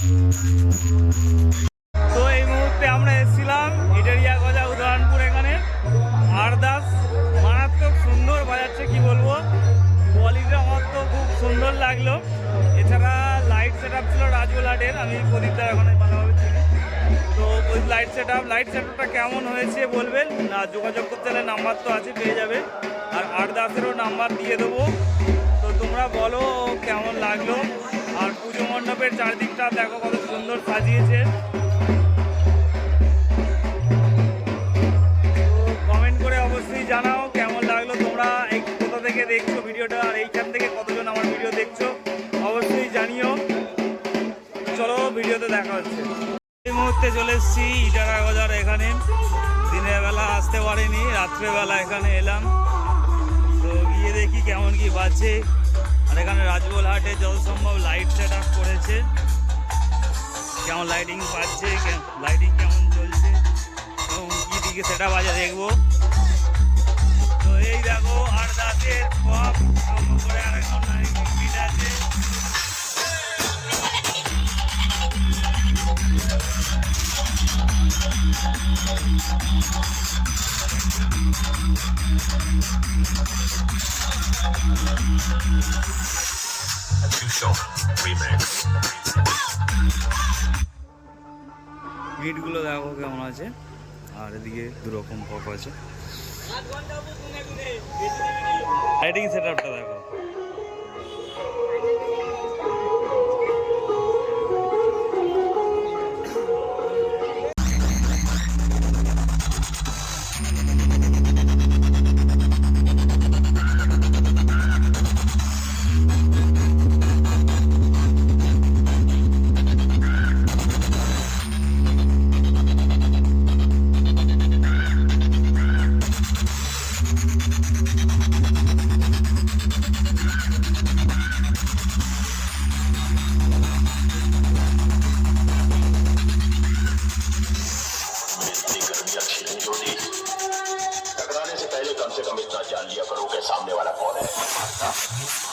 তো এই মুহূর্তে আমরা এসেছিলাম ইটারিয়া গজা উদয়নপুর এখানে। আরদাস মারাত্মক সুন্দর বাজাচ্ছে, কি বলব? কোয়ালিটিটা আমার তো খুব সুন্দর লাগল। এছাড়া লাইট সেট আপ ছিল রাজগোলাটের আমি প্রদীপটা এখানে ভালোভাবে চিনি। তো ওই light set up light set আপটা কেমন হয়েছে বলবেন? না, যোগাযোগ করতে হলে নাম্বার তো আছে, পেয়ে যাবে। আর আরদাসেরও নাম্বার দিয়ে দেবো। তো তোমরা বলো কেমন লাগল? আর মণ্ডপের চারদিকটা দেখো কত সুন্দর সাজিয়েছে। তো কমেন্ট করে অবশ্যই জানাও কেমন লাগল তোমরা, এই কোথা থেকে দেখছ ভিডিওটা আর এইখান থেকে কতজন আমার ভিডিও দেখছ, অবশ্যই জানিও। চলো ভিডিওতে দেখা হচ্ছে। এই মুহূর্তে চলে এসেছি ইটারা বাজার এখানে। দিনের বেলা আসতে পারিনি, রাত্রেবেলা এখানে এলাম। তো গিয়ে দেখি কেমন কি বাজছে। আর এখানে রাজগোল হাটে যত সম্ভব লাইট সেট আপ করেছে। কেমন লাইটিং পাচ্ছে লাইটিং কেমন চলছে, এবং কি দিকে সেটা বাজে দেখব। তো এই দেখো আর দাঁতের পপ করে আরেকজন মিট আছে। Too Short দেখো কেমন আছে? আর এদিকে দুরকম পপ আছে। লাইটিং সেট আপটা দেখো। Thank.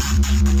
Thank